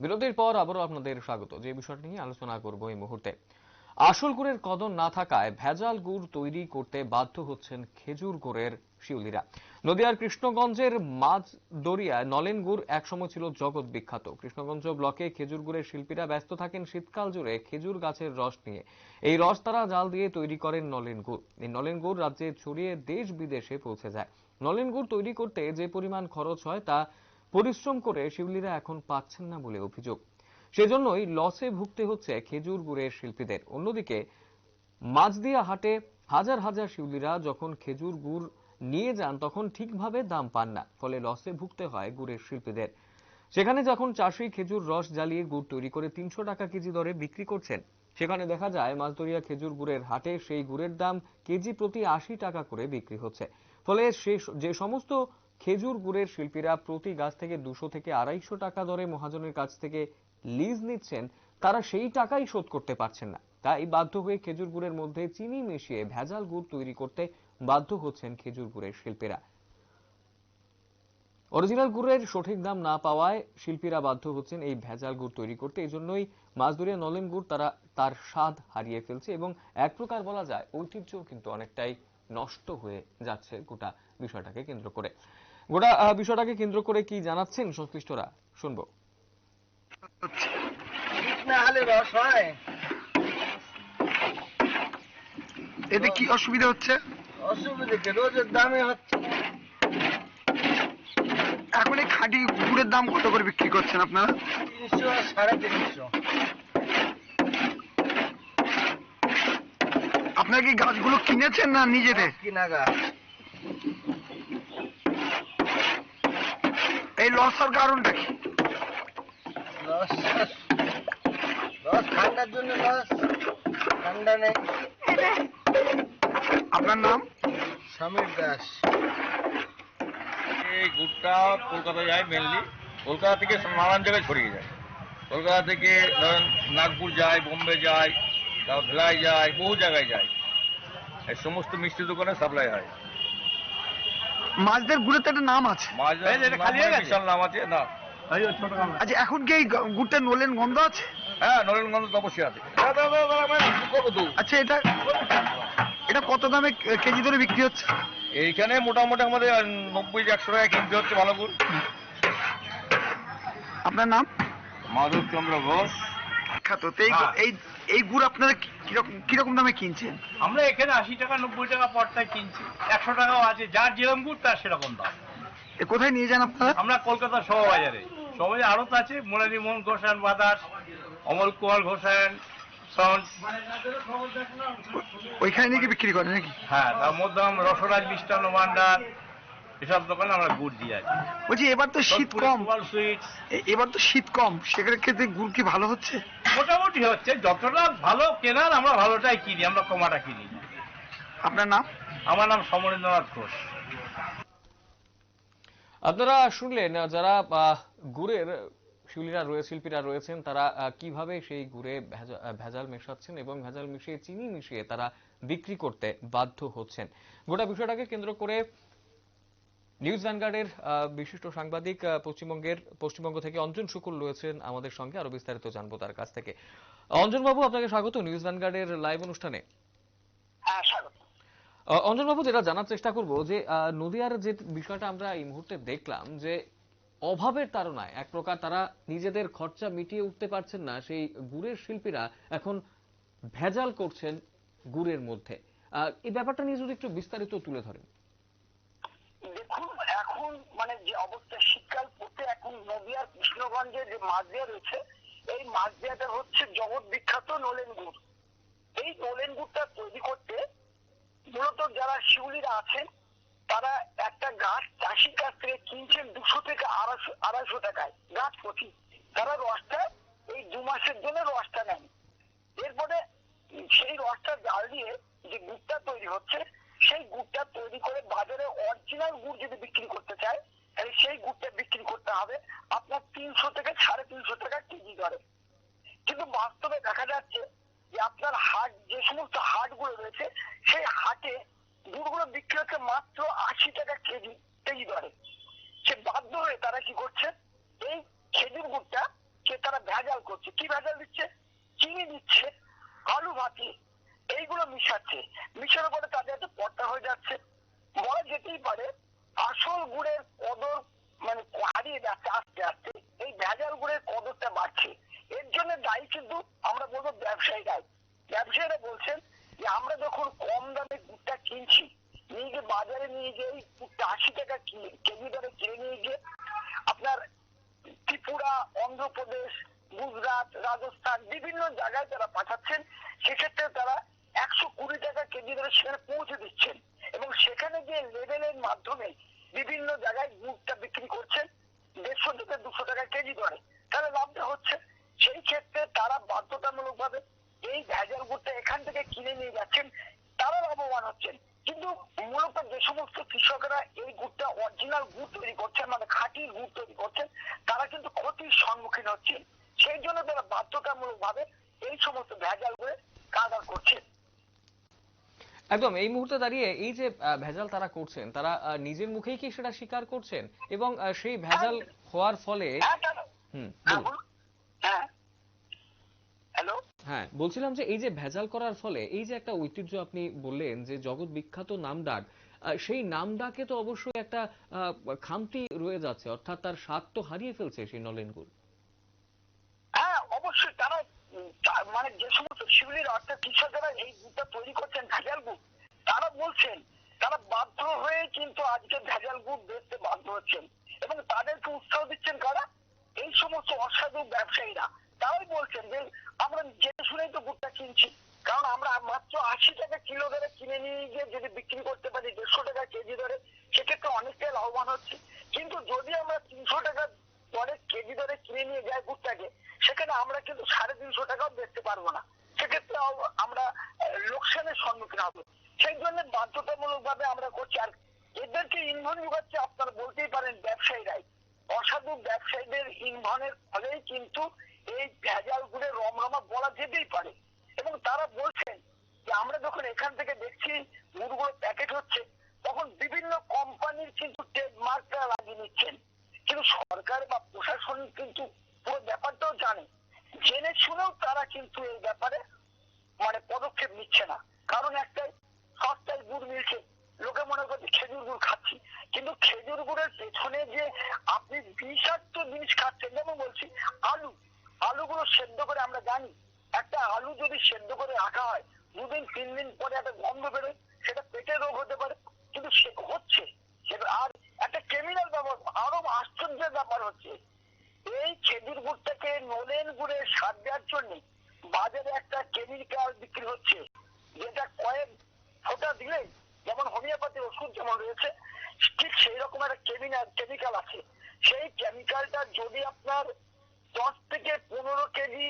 বিরতির পর আবারও আপনাদের স্বাগত। যে বিষয়টি নিয়ে আলোচনা করব এই মুহূর্তে। আসল গুড়ের কদর না থাকায় ভেজাল গুড় তৈরি করতে বাধ্য হচ্ছেন খেজুর গুড়ের শিউলিরা। নদিয়ার কৃষ্ণগঞ্জের মাঝ দরিয়ায় নলেন গুড় একসময় ছিল জগৎ বিখ্যাত। কৃষ্ণগঞ্জ ব্লকে খেজুর গুড়ের শিল্পীরা ব্যস্ত থাকেন শীতকাল জুড়ে খেজুর গাছের রস নিয়ে। এই রস তারা জাল দিয়ে তৈরি করেন নলেন গুড়। এই নলেন গুড় রাজ্যে ছড়িয়ে দেশ বিদেশে পৌঁছে যায়। নলেন গুড় তৈরি করতে যে পরিমাণ খরচ হয় তা পরিশ্রম করে শিউলিরা এখন পাচ্ছেন না বলে অভিযোগ। সেজন্যই লসে ভুগতে হচ্ছে খেজুর গুড়ের শিল্পীদের। অন্যদিকে মাঝদিয়া হাটে হাজার হাজার শিউলিরা যখন খেজুর গুড় নিয়ে যান, তখন ঠিকভাবে দাম পান না, ফলে লসে ভুগতে হয় গুড়ের শিল্পীদের। সেখানে যখন চাষি খেজুর রস জ্বালিয়ে গুড় তৈরি করে তিনশো টাকা কেজি দরে বিক্রি করছেন, সেখানে দেখা যায় মাছদরিয়া খেজুর গুড়ের হাটে সেই গুড়ের দাম কেজি প্রতি আশি টাকা করে বিক্রি হচ্ছে। ফলে সে যে সমস্ত খেজুর গুড়ের শিল্পীরা প্রতি গাছ থেকে দুশো থেকে আড়াইশো টাকা দরে মহাজনের কাছ থেকে লিজ নিচ্ছেন। তারা সেই টাকাই শোধ করতে পারছেন না। তাই বাধ্য হয়ে খেজুর গুড়ের মধ্যে চিনি মিশিয়ে ভেজাল গুড় তৈরি করতে বাধ্য হচ্ছেন খেজুর গুড়ের শিল্পীরা। অরিজিনাল গুড়ের সঠিক দাম না পাওয়ায় শিল্পীরা বাধ্য হচ্ছেন এই ভেজাল গুড় তৈরি করতে। এই জন্যই মাছদুরিয়া নলেন গুড় তারা তার স্বাদ হারিয়ে ফেলছে এবং এক প্রকার বলা যায় ঐতিহ্য কিন্তু অনেকটাই নষ্ট হয়ে যাচ্ছে গোটা বিষয়টাকে কেন্দ্র করে। গোটা বিষয়টাকে কেন্দ্র করে কি জানাচ্ছেন সংশ্লিষ্টরা? শুনব। এতে কি অসুবিধা হচ্ছে? অসুবিধা কি? রোজের দামে হচ্ছে। এখন এই খাঁটি গুড়ের দাম কত করে বিক্রি করছেন আপনারা? তিনশো সাড়ে তিনশো। আপনারা কি গাছগুলো কিনেছেন না নিজেদের? কিনা গাছ। লসার কারণটা কি? রস রস ঠান্ডার জন্য রস ঠান্ডা নেই। আপনার নাম? সমীর দাস। এই গুড়টা কলকাতা যায় মেনলি কলকাতা থেকে নানান জায়গায় ছড়িয়ে যায়। কলকাতা থেকে ধরেন নাগপুর যায় বোম্বে যায় তারপর ভেলাই যায় বহু জায়গায় যায়। এই সমস্ত মিষ্টি দোকানে সাপ্লাই হয়। মাছদের গুড়ের তো একটা নাম আছে। বিশাল নাম আছে না। আচ্ছা এখন কি এই গুড়টা নলেন গন্ধ আছে? হ্যাঁ নরেনগঞ্জ তো অবশ্যই আছে? আচ্ছা এটা এটা কত দামে কেজি ধরে বিক্রি হচ্ছে? এইখানে মোটামুটি আমাদের নব্বই একশো টাকা কিনতে হচ্ছে ভালো গুড়। আপনার নাম? মাধব চন্দ্র ঘোষ। বিখ্যাত। এই হ্যাঁ। এই এই গুড় আপনারা কীরকম কীরকম দামে কিনছেন? আমরা এখানে আশি টাকা নব্বই টাকা পড়তায় কিনছি। একশো টাকাও আছে যার যেরকম গুড় তার সেরকম দাম। এ কোথায় নিয়ে যান আপনারা? আমরা কলকাতা শোভাবাজারে। শোভাবাজারে আড়ত আছে মুরারি মোহন ঘোষায়ন বাদাস অমল কুমার ঘোষায়ন সন। ওইখানে নিয়ে কি বিক্রি করে নাকি? হ্যাঁ তার মধ্যে রসরাজ মিষ্টান্ন ভান্ডার এসব দোকানে আমরা গুড় দিয়ে আছি। বলছি এবার তো শীত কম। সুইটস। এবার তো শীত কম। সেখানে ক্ষেত্রে গুড় কি ভালো হচ্ছে? মোটামুটি হচ্ছে। যতটা ভালো কেনার আমরা ভালোটাই কিনি আমরা কমাটা কিনি। আপনার নাম? আমার নাম সমরেন্দ্রনাথ ঘোষ। আপনারা শুনলেন যারা আহ, গুড়ের শিল্পীরা রয়েছে শিল্পীরা রয়েছেন তারা আহ, কীভাবে সেই গুড়ে ভেজাল মেশাচ্ছেন এবং ভেজাল মিশিয়ে চিনি মিশিয়ে তারা বিক্রি করতে বাধ্য হচ্ছেন। গোটা বিষয়টাকে কেন্দ্র করে নিউজ ভ্যানগার্ডের বিশিষ্ট সাংবাদিক পশ্চিমবঙ্গের পশ্চিমবঙ্গ থেকে অঞ্জন শুকুল রয়েছেন আমাদের সঙ্গে। আরও বিস্তারিত জানব তার কাছ থেকে। অঞ্জন বাবু আপনাকে স্বাগত নিউজ ভ্যানগার্ডের লাইভ অনুষ্ঠানে। আহ, অঞ্জনবাবু যেটা জানার চেষ্টা করব যে নদিয়ার যে বিষয়টা আমরা এই মুহূর্তে দেখলাম যে অভাবের তাড়নায় এক প্রকার তারা নিজেদের খরচা মিটিয়ে উঠতে পারছেন না সেই গুড়ের শিল্পীরা এখন ভেজাল করছেন গুড়ের মধ্যে। আহ, এই ব্যাপারটা নিয়ে যদি একটু বিস্তারিত তুলে ধরেন দেখুন এখন মানে যে অবস্থা শীতকাল পড়তে এখন নদিয়ার কৃষ্ণগঞ্জে যে মাছদিয়া রয়েছে, এই মাছদিয়াটা হচ্ছে জগৎ বিখ্যাত নলেন গুড় এই নলেন গুড়টা তৈরি করতে মূলত যারা শিউলিরা আছেন, তারা একটা গাছ চাষির কাছ থেকে কিনছেন দুশো থেকে আড়াইশো আড়াইশো টাকায়, গাছ প্রতি। তারা রসটা এই দু মাসের জন্য রসটা নেন। এরপরে সেই রসটা জাল দিয়ে যে গুড়টা তৈরি হচ্ছে, সেই গুড়টা তৈরি করে বাজারে অরিজিনাল গুড় যদি বিক্রি করতে চায় সেই গুড়টা বিক্রি করতে হবে। আপনার তিনশো থেকে সাড়ে তিনশো টাকা কেজি দরে। কিন্তু বাস্তবে দেখা যাচ্ছে যে আপনার হাট, যে সমস্ত হাটগুলো রয়েছে, সেই হাটে গুড়গুলো বিক্রি হচ্ছে মাত্র আশি টাকা কেজি কেজি দরে। সে বাধ্য হয়ে তারা কি করছে? এই খেজুর গুড়টা কে তারা ভেজাল করছে। কি ভেজাল দিচ্ছে? চিনি দিচ্ছে, আলু ভাতি। এইগুলো মিশাচ্ছে। মিশানোর পরে তাদের পর্দা হয়ে যাচ্ছে। বলা যেতেই পারে আসল গুড়ের কদর মানে হারিয়ে যাচ্ছে আস্তে আস্তে এই ভেজাল গুড়ের কদরটা বাড়ছে। এর জন্য দায়ী কিন্তু আমরা বলব ব্যবসায়ীরাই। ব্যবসায়ীরা বলছেন যে আমরা যখন কম দামে গুড়টা কিনছি, নিয়ে গিয়ে বাজারে নিয়ে গিয়ে এই গুড়টা আশি টাকা কেজি দরে কিনে নিয়ে গিয়ে আপনার ত্রিপুরা, অন্ধ্রপ্রদেশ, গুজরাট, রাজস্থান বিভিন্ন জায়গায় তারা পাঠাচ্ছেন সেক্ষেত্রে তারা একশো কুড়ি টাকা কেজি ধরে সেখানে পৌঁছে দিচ্ছেন এবং সেখানে যে লেভেলের মাধ্যমে বিভিন্ন জায়গায় গুড়টা বিক্রি করছেন দেড়শো থেকে দুশো টাকা কেজি দরে তাহলে লাভটা হচ্ছে সেই ক্ষেত্রে তারা ভাবে এই ভেজাল গুড়টা এখান থেকে কিনে নিয়ে যাচ্ছেন তারা লাভবান হচ্ছেন। কিন্তু মূলত যে সমস্ত কৃষকরা এই গুড়টা অরিজিনাল গুড় তৈরি করছেন মানে খাঁটি গুড় তৈরি করছেন তারা কিন্তু ক্ষতির সম্মুখীন হচ্ছেন। সেই জন্য তারা বাধ্যতামূলক ভাবে এই সমস্ত ভেজাল গুড়ে কারবার করছেন। একদম এই মুহূর্তে দাঁড়িয়ে এই যে ভেজাল তারা করছেন তারা নিজের মুখেই কি সেটা স্বীকার করছেন? এবং সেই ভেজাল হওয়ার ফলে হ্যাঁ হুম হ্যাঁ। বলুন। হ্যাঁ বলছিলাম যে এই যে ভেজাল করার ফলে এই যে একটা ঐতিহ্য আপনি বললেন যে জগৎ বিখ্যাত নামডাক আহ, সেই নামডাকে তো অবশ্যই একটা খামতি রয়ে যাচ্ছে অর্থাৎ তার স্বাদ তো হারিয়ে ফেলছে সেই নলেন গুড় হ্যাঁ অবশ্যই তারা মানে যে সমস্ত শিউলির অর্থাৎ কৃষকেরা এই গুড়টা তৈরি করছেন ভেজাল গুড় তারা বলছেন তারা বাধ্য হয়ে কিন্তু আজকে ভেজাল গুড় বেচতে বাধ্য হচ্ছেন এবং তাদেরকে উৎসাহ দিচ্ছেন কারা? এই সমস্ত অসাধু ব্যবসায়ীরা। তারাই বলছেন যে আমরা জেনে শুনেই তো গুড়টা কিনছি। কারণ আমরা মাত্র আশি টাকা কিলো দরে কিনে নিয়ে গিয়ে যদি বিক্রি করতে পারি, দেড়শো টাকা কেজি দরে সেক্ষেত্রে অনেকটাই লাভবান হচ্ছে। কিন্তু যদি আমরা তিনশো টাকা দরে কেজি দরে কিনে নিয়ে যাই গুড়টাকে, সেখানে আমরা কিন্তু সাড়ে তিনশো টাকাও বেচতে পারব না। সেক্ষেত্রে আমরা লোকসানের সম্মুখীন হব। সেই জন্য বাধ্যতামূলক ভাবে আমরা করছি। আর এদেরকে ইন্ধন যোগাচ্ছে আপনারা বলতেই পারেন ব্যবসায়ীরাই। অসাধু ব্যবসায়ীদের ইন্ধনের ফলেই কিন্তু এই ভেজালগুলো রমরমা বলা যেতেই পারে। এবং তারা বলছেন যে, আমরা যখন এখান থেকে দেখছি গুড়গুলো প্যাকেট হচ্ছে, তখন বিভিন্ন কোম্পানির কিন্তু ট্রেডমার্কটা লাগিয়ে নিচ্ছেন। কিন্তু সরকার বা প্রশাসন কিন্তু পুরো ব্যাপারটাও জানে জেনে শুনেও তারা কিন্তু এই ব্যাপারে মানে পদক্ষেপ নিচ্ছে না কারণ একটাই সস্তায় গুড় মিলছে লোকে মনে করছে খেজুর গুড় খাচ্ছি কিন্তু খেজুর গুড়ের পেছনে যে আপনি বিষাক্ত জিনিস খাচ্ছেন যেমন বলছি আলু আলুগুলো সেদ্ধ করে আমরা জানি একটা আলু যদি সেদ্ধ করে রাখা হয় দুদিন তিন পরে একটা গন্ধ বেরোয়, সেটা পেটের রোগ হতে পারে, কিন্তু সে হচ্ছে। আর একটা ক্রিমিনাল ব্যাপার আরও আশ্চর্যের ব্যাপার হচ্ছে। এই খেজুর গুড়টাকে নলেন গুড়ে সার দেওয়ার জন্য বাজারে একটা কেমিক্যাল বিক্রি হচ্ছে, যেটা কয়েক ফোটা দিলে যেমন হোমিওপ্যাথি ওষুধ যেমন রয়েছে, ঠিক সেই রকম একটা কেমিক্যাল কেমিক্যাল আছে। সেই কেমিক্যালটা যদি আপনার দশ থেকে পনেরো কেজি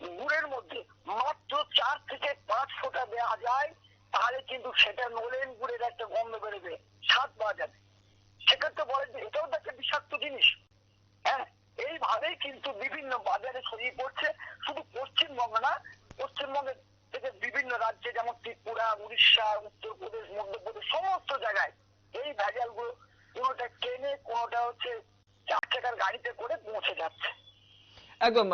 গুড়ের মধ্যে মাত্র চার থেকে পাঁচ ফোঁটা দেওয়া যায়, তাহলে কিন্তু সেটা নলেন গুড়ের একটা গন্ধ বেরোবে, স্বাদ পাওয়া যাবে। সেক্ষেত্রে বলে যে, এটাও তো একটা বিষাক্ত জিনিস। হ্যাঁ এইভাবেই কিন্তু বিভিন্ন বাজারে ছড়িয়ে পড়ছে, শুধু পশ্চিমবঙ্গ না, পশ্চিমবঙ্গের থেকে বিভিন্ন রাজ্যে, যেমন ত্রিপুরা, উড়িষ্যা, উত্তরপ্রদেশ, মধ্যপ্রদেশ, সমস্ত জায়গায় এই ভেজালগুলো কোনোটা ট্রেনে, কোনোটা হচ্ছে চার চাকার গাড়িতে করে পৌঁছে যাচ্ছে। একদম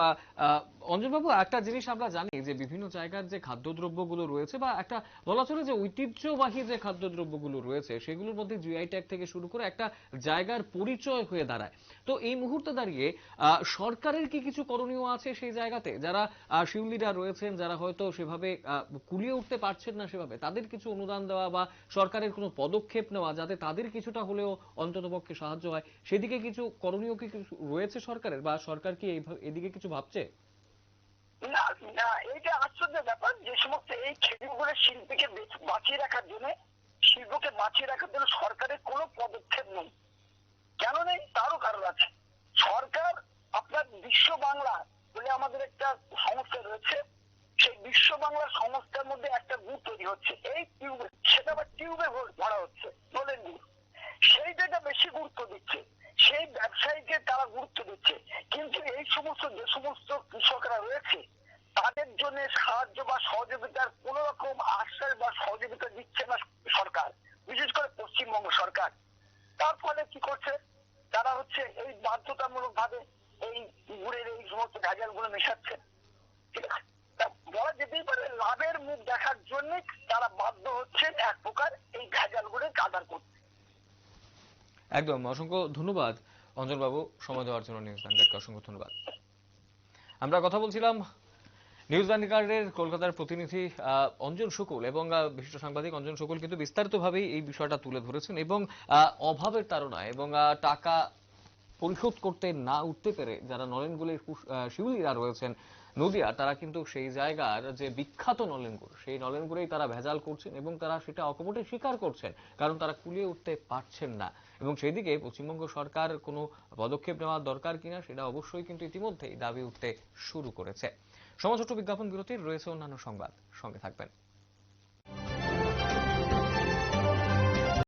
অঞ্জনবাবু, একটা জিনিস আমরা জানি যে বিভিন্ন জায়গার যে খাদ্যদ্রব্যগুলো রয়েছে বা একটা বলা চলে যে ঐতিহ্যবাহী যে খাদ্যদ্রব্যগুলো রয়েছে, সেগুলোর মধ্যে জিআই ট্যাগ থেকে শুরু করে একটা জায়গার পরিচয় হয়ে দাঁড়ায়। তো এই মুহূর্তে দাঁড়িয়ে সরকারের কি কিছু করণীয় আছে সেই জায়গাতে? যারা শিউলিরা রয়েছেন, যারা হয়তো সেভাবে কুলিয়ে উঠতে পারছেন না সেভাবে, তাদের কিছু অনুদান দেওয়া বা সরকারের কোনো পদক্ষেপ নেওয়া যাতে তাদের কিছুটা হলেও অন্ততপক্ষে সাহায্য হয়, সেদিকে কিছু করণীয় কি কিছু রয়েছে সরকারের বা সরকার কি এইভাবে এদিকে কিছু ভাবছে? না না, এইটা আশ্চর্যের ব্যাপার যে সমস্ত এই শিল্পীকে বাঁচিয়ে রাখার জন্য, শিল্পকে বাঁচিয়ে রাখার জন্য সরকারের কোনো পদক্ষেপ নেই। কেন নেই? তারও কারণ আছে। সরকার আপনার বিশ্ব বাংলা বলে আমাদের একটা সংস্থা রয়েছে, সেই বিশ্ব বাংলা সংস্থার মধ্যে একটা গুড় তৈরি হচ্ছে। এই টিউবে সেটা আবার টিউবে ভরা হচ্ছে বেশি গুরুত্ব দিচ্ছে। সেই ব্যবসায়ীকে তারা গুরুত্ব দিচ্ছে। কিন্তু এই সমস্ত, যে সমস্ত কৃষকরা রয়েছে, তাদের জন্য সাহায্য বা সহযোগিতার কোন রকম আশ্বাস বা সহযোগিতা দিচ্ছে না সরকার, বিশেষ করে পশ্চিমবঙ্গ সরকার। তার ফলে কি করছে? তারা হচ্ছে এই বাধ্যতামূলক ভাবে এই গুড়ের এই সমস্ত ভেজালগুলো মেশাচ্ছে বলা যেতেই পারে লাভের মুখ দেখার জন্য তারা বাধ্য হচ্ছেন এক প্রকার এই ভেজালগুলো কাদার করতে। একদম অসংখ্য ধন্যবাদ অঞ্জনবাবু সময় দেওয়ার জন্য নিউজ ল্যান্ডারকে অসংখ্য ধন্যবাদ। আমরা কথা বলছিলাম নিউজ ল্যান্ডারের কলকাতার প্রতিনিধি অঞ্জন শুকুল এবং বিশিষ্ট সাংবাদিক অঞ্জন শুকুল কিন্তু বিস্তারিতভাবেই এই বিষয়টা তুলে ধরেছেন এবং অভাবের তাড়নায় এবং টাকা পরিশোধ করতে না উঠতে পেরে যারা আহ, শিউলিরা রয়েছেন নদিয়া, তারা কিন্তু সেই জায়গার যে বিখ্যাত নলেনগুড়, সেই নলেনগুড়েই তারা ভেজাল করছেন এবং তারা সেটা অকপটে স্বীকার করছেন, কারণ তারা কুলিয়ে উঠতে পারছেন না। এবং সেই দিকে পশ্চিমবঙ্গ সরকার কোনো পদক্ষেপ নেওয়া দরকার কিনা, সেটা অবশ্যই কিন্তু ইতিমধ্যেই দাবি উঠতে শুরু করেছে। সমাজ বিজ্ঞাপন বিরতির রয়েছে অন্যান্য সংবাদ। সঙ্গে থাকবেন।